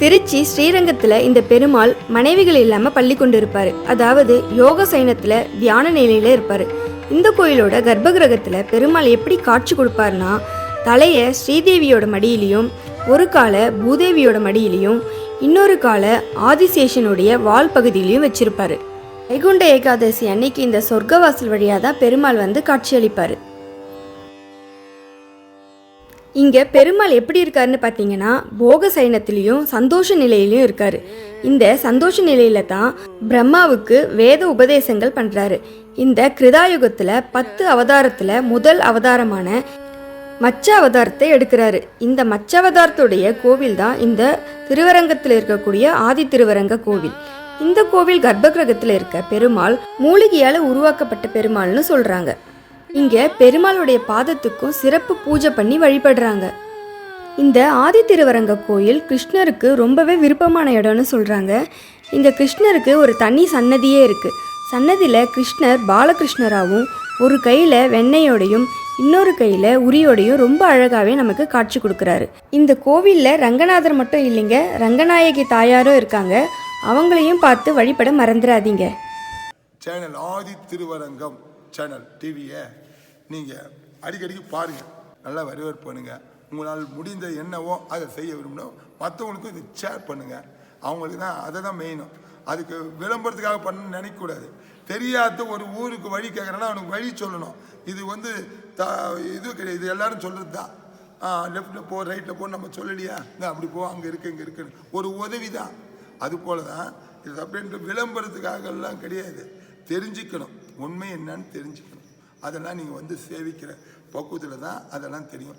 திருச்சி ஸ்ரீரங்கத்தில் இந்த பெருமாள் மனைவிகள் இல்லாமல் பள்ளி கொண்டு இருப்பார் அதாவது யோக சைனத்தில் தியான நிலையில் இருப்பார். இந்த கோயிலோட கர்ப்பகிரகத்தில் பெருமாள் எப்படி காட்சி கொடுப்பார்னா தலையை ஸ்ரீதேவியோட மடியிலையும் ஒரு காலை பூதேவியோட மடியிலையும் இன்னொரு காலை ஆதிசேஷனுடைய வால் பகுதியிலையும் வச்சிருப்பாரு. வைகுண்ட ஏகாதசி அன்னைக்கு இந்த சொர்க்கவாசல் வழியாக தான் பெருமாள் வந்து காட்சியளிப்பார். இங்கே பெருமாள் எப்படி இருக்காருன்னு பார்த்தீங்கன்னா போக சைனத்திலையும் சந்தோஷ நிலையிலையும் இருக்கார். இந்த சந்தோஷ நிலையில தான் பிரம்மாவுக்கு வேத உபதேசங்கள் பண்ணுறாரு இந்த கிருதாயுகத்தில் பத்து அவதாரத்தில் முதல் அவதாரமான மச்ச அவதாரத்தை எடுக்கிறாரு. இந்த மச்ச அவதாரத்துடைய கோவில் தான் இந்த திருவரங்கத்தில் இருக்கக்கூடிய ஆதி திருவரங்க கோவில். இந்த கோவில் கர்ப்பகிரகத்தில் இருக்க பெருமாள் மூலிகையால் உருவாக்கப்பட்ட பெருமாள்னு சொல்கிறாங்க இங்க பெருமாளுடைய பாதத்துக்கும் சிறப்பு பூஜை பண்ணி வழிபடுறாங்க. இந்த ஆதி திருவரங்க கோயில் கிருஷ்ணருக்கு ரொம்பவே விருப்பமான இடம்னு சொல்றாங்க. இங்க கிருஷ்ணருக்கு ஒரு தனி சன்னதியே இருக்கு. சன்னதியில கிருஷ்ணர் பாலகிருஷ்ணராகவும் ஒரு கையில வெண்ணையோடையும் இன்னொரு கையில உரியோடையும் ரொம்ப அழகாவே நமக்கு காட்சி கொடுக்குறாரு. இந்த கோவிலில் ரங்கநாதர் மட்டும் இல்லைங்க ரங்கநாயகி தாயாரும் இருக்காங்க. அவங்களையும் பார்த்து வழிபட மறந்துடாதீங்க சேனல் ஆதி திருவரங்கம் சேனல் டிவியை நீங்கள் அடிக்கடிக்கு பாருங்கள் நல்லா வரவேற்பு பண்ணுங்கள் உங்களால் முடிந்த என்னவோ அதை செய்ய விரும்பணும் மற்றவங்களுக்கும் இதை ஷேர் பண்ணுங்கள் அவங்களுக்கு தான் அதை தான் மெயினும் அதுக்கு விளம்பரத்துக்காக பண்ண நினைக்கக்கூடாது. தெரியாத ஒரு ஊருக்கு வழி கேட்குறேன்னா அவனுக்கு வழி சொல்லணும். இது வந்து த இது கிடையாது. இது எல்லாரும் சொல்கிறது தான். லெஃப்ட்டில் போ ரைட்டில் போ நம்ம சொல்லலையா? இந்த அப்படி போ அங்கே இருக்கு இங்கே இருக்குன்னு. ஒரு உதவி தான். அது போல தான் இது அப்படின்ட்டு விளம்பரத்துக்காக எல்லாம் கிடையாது. தெரிஞ்சுக்கணும். உண்மை என்னன்னு தெரிஞ்சுக்கணும். அதெல்லாம் நீங்கள் வந்து சேவிக்கிற பக்குவத்தில் தான் அதெல்லாம் தெரியும்.